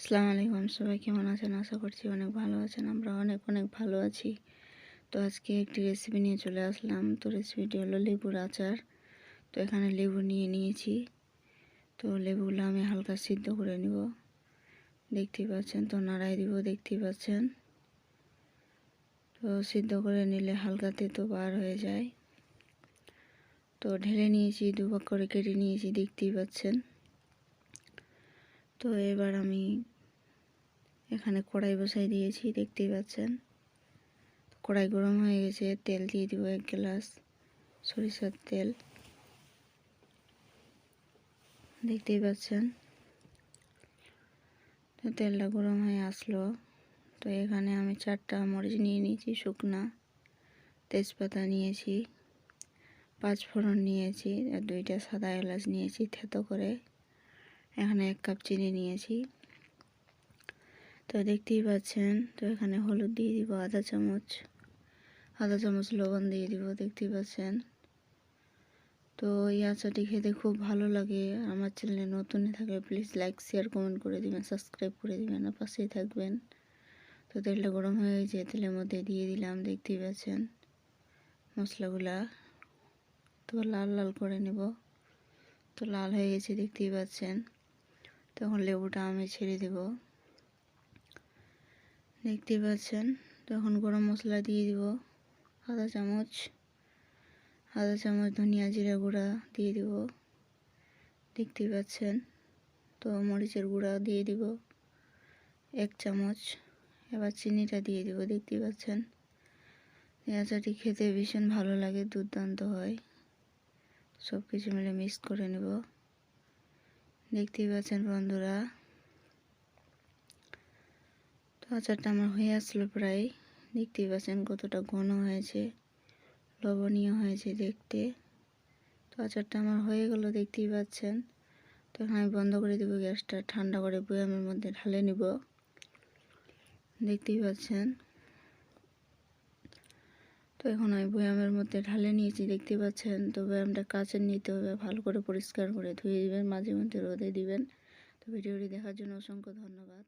আসসালামু আলাইকুম, সবাই কেমন আছেন? আশা করছি অনেক ভালো আছেন, আমরা অনেক অনেক ভালো আছি। তো আজকে একটি রেসিপি নিয়ে চলে আসলাম। তো রেসিপিটি হলো লেবুর আচার। তো এখানে লেবু নিয়ে নিয়েছি। তো লেবুগুলো আমি হালকা সিদ্ধ করে নিব। দেখতেই পাচ্ছেন, তো নাড়াই দিব, দেখতেই পাচ্ছেন। তো সিদ্ধ করে নিলে হালকা তেতো বার হয়ে যায়। তো ঢেলে নিয়েছি, দুভাগ করে কেটে নিয়েছি, দেখতেই পাচ্ছেন। তো এবার আমি এখানে কড়াই বসাই দিয়েছি, দেখতেই পাচ্ছেন। কড়াই গরম হয়ে গেছে, তেল দিয়ে দিব এক গ্লাস সরিষার তেল। দেখতেই পাচ্ছেন তো তেলটা গরম হয়ে আসলো। তো এখানে আমি চারটা মরিচ নিয়ে নিয়েছি, শুকনা তেজপাতা নিয়েছি পাঁচ ফোড়ন নিয়েছি, আর দুইটা সাদা এলাচ নিয়েছি থেতো করে। এখানে এক কাপ চিনি নিয়েছি। তো দেখতেই পাচ্ছেন, তো এখানে হলুদ দিয়ে দিব, আধা চামচ আধা চামচ লবণ দিয়ে দিব, দেখতেই পাচ্ছেন। তো এই আচারটি খেতে খুব ভালো লাগে। আমার চ্যানেলে নতুন থাকলে প্লিজ লাইক শেয়ার কমেন্ট করে দিবেন সাবস্ক্রাইব করে দিবেন আর পাশেই থাকবেন। তো তেলটা গরম হয়ে গেছে, তেলের মধ্যে দিয়ে দিলাম, দেখতেই পাচ্ছেন। মশলাগুলা তো লাল লাল করে নেব। তো লাল হয়ে গেছে, দেখতেই পাচ্ছেন। তখন লেবুটা আমি ছেড়ে দেব। দেখতেই পাচ্ছেন, তখন গরম মশলা দিয়ে দিব, আধা চামচ আধা চামচ ধনিয়া জিরা গুঁড়া দিয়ে দিব। দেখতেই পাচ্ছেন, তো মরিচের গুঁড়া দিয়ে দিব, এক চামচ। এবার চিনিটা দিয়ে দিব দেখতে পাচ্ছেন। আচারটি খেতে ভীষণ ভালো লাগে, দুর্দান্ত হয়। সব কিছু মিলে মিক্স করে নেব। দেখতেই পাচ্ছেন বন্ধুরা। তো আচারটা আমার হয়ে আসলো প্রায়। দেখতেই পাচ্ছেন কতটা ঘন হয়েছে লবণীয় হয়েছে দেখতে। তো আচারটা আমার হয়ে গেল দেখতেই পাচ্ছেন। তো আমি বন্ধ করে দেবো গ্যাসটা, ঠান্ডা করে বয়ামের মধ্যে ঢালে নিব। দেখতেই পাচ্ছেন। তো এখন আমি বয়ামের মধ্যে ঢালে নিয়েছি, দেখতে পাচ্ছেন? তো বয়ামটা কাছে নিতে হবে, ভালো করে পরিষ্কার করে ধুয়ে দিবেন মাঝে মধ্যে রোদে দিবেন। তো ভিডিওটি দেখার জন্য অসংখ্য ধন্যবাদ।